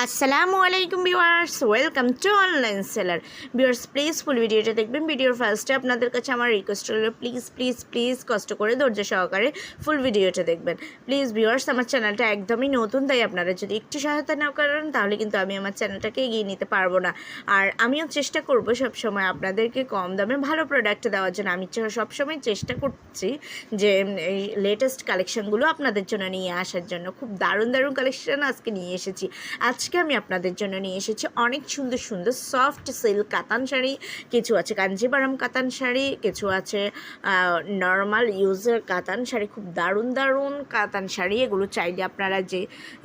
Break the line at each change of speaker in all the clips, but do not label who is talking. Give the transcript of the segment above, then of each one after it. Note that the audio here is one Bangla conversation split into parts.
আসসালামু আলাইকুম viewers, welcome to online seller. Viewers please full ভিডিওটা দেখবেন। ভিডিওর ফার্স্টে আপনাদের কাছে আমার রিকোয়েস্ট হলো প্লিজ প্লিজ প্লিজ কষ্ট করে ধৈর্য সহকারে ফুল ভিডিওটা দেখবেন। প্লিজ ভিউয়ার্স আমার চ্যানেলটা একদমই নতুন, তাই আপনারা যদি একটু সহায়তা না করেন, তাহলে কিন্তু আমি আমার চ্যানেলটাকে এগিয়ে নিতে পারব না। আর আমিও চেষ্টা করব সবসময় আপনাদেরকে কম দামে ভালো প্রোডাক্ট দেওয়ার জন্য। আমি সবসময় চেষ্টা করছি যে এই লেটেস্ট কালেকশনগুলো আপনাদের জন্য নিয়ে আসার জন্য। খুব দারুণ দারুণ কালেকশন আজকে নিয়ে এসেছি। আজকে আমি আপনাদের জন্য নিয়ে এসেছি অনেক সুন্দর সুন্দর সফট সিল্ক কাতান শাড়ি। কিছু আছে কাঞ্জিবারাম কাতান শাড়ি, কিছু আছে নর্মাল ইউজের কাতান শাড়ি, খুব দারুণ দারুণ কাতান শাড়ি। এগুলো চাইলে আপনারা যে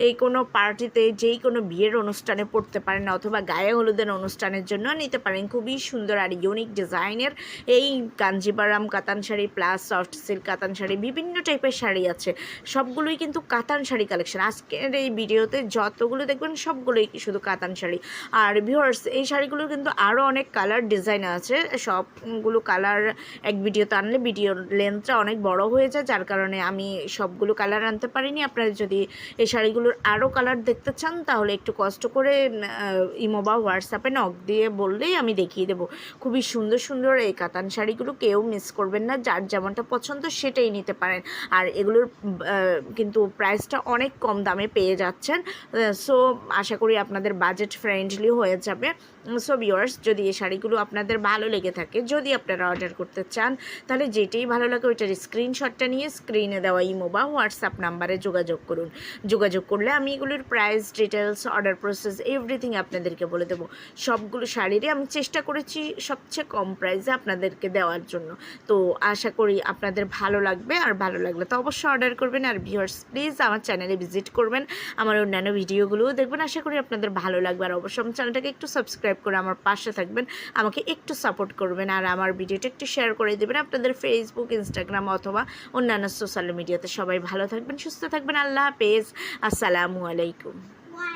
এই কোনো পার্টিতে যেই কোনো বিয়ের অনুষ্ঠানে পড়তে পারেন অথবা গায়ে হলুদের অনুষ্ঠানের জন্য নিতে পারেন। খুবই সুন্দর আর ইউনিক ডিজাইনের এই কাঞ্জিবারাম কাতান শাড়ি প্লাস সফট সিল্ক কাতান শাড়ি, বিভিন্ন টাইপের শাড়ি আছে। সবগুলোই কিন্তু কাতান শাড়ি কালেকশন আজকের এই ভিডিওতে যতগুলো দেখবেন সবগুলোই শুধু কাতান শাড়ি। আর ভিউয়ার্স এই শাড়িগুলো কিন্তু আরও অনেক কালার ডিজাইন আছে। সবগুলো কালার এক ভিডিওতে আনলে ভিডিও লেন্থটা অনেক বড় হয়ে যায়। যার কারণে আমি সবগুলো কালার আনতে পারিনি। আপনারা যদি এই শাড়িগুলোর আরও কালার দেখতে চান, তাহলে একটু কষ্ট করে ইমো বা হোয়াটসঅ্যাপে নক দিয়ে বললেই আমি দেখিয়ে দেবো। খুবই সুন্দর সুন্দর এই কাতান শাড়িগুলো কেউ মিস করবেন না। যার যেমনটা পছন্দ, সেটাই নিতে পারেন। আর এগুলোর কিন্তু প্রাইসটা অনেক কম দামে পেয়ে যাচ্ছেন। সো আশা করি আপনাদের বাজেট ফ্রেন্ডলি হয়ে যাবে। সো ভিউয়ার্স যদি এই শাড়িগুলো আপনাদের ভালো লেগে থাকে, যদি আপনারা অর্ডার করতে চান, তাহলে যেটাই ভালো লাগে ওইটার স্ক্রিনশটটা নিয়ে স্ক্রিনে দেওয়া ইমো বা হোয়াটসঅ্যাপ নাম্বারে যোগাযোগ করুন। যোগাযোগ করলে আমি এগুলোর price details order process everything আপনাদেরকে বলে দেবো। সবগুলো শাড়িরই আমি চেষ্টা করেছি সবচেয়ে কম প্রাইসে আপনাদেরকে দেওয়ার জন্য। তো আশা করি আপনাদের ভালো লাগবে, আর ভালো লাগলে তো অবশ্যই অর্ডার করবেন। আর ভিউয়ার্স প্লিজ আমার চ্যানেলে ভিজিট করবেন। আমার অন্যান্য ভিডিওগুলোও দেখবেন। আশা করি আপনাদের ভালো লাগবে। আর অবশ্যই আমার চ্যানেলটাকে একটু সাবস্ক্রাইব করে আমার পাশে থাকবেন। আমাকে একটু সাপোর্ট করবেন আর আমার ভিডিওটা একটু শেয়ার করে দেবেন। আপনাদের ফেসবুক ইনস্টাগ্রাম অথবা অন্যান্য সোশ্যাল মিডিয়াতে সবাই ভালো থাকবেন, সুস্থ থাকবেন। আল্লাহ হাফেজ। আসসালামু আলাইকুম।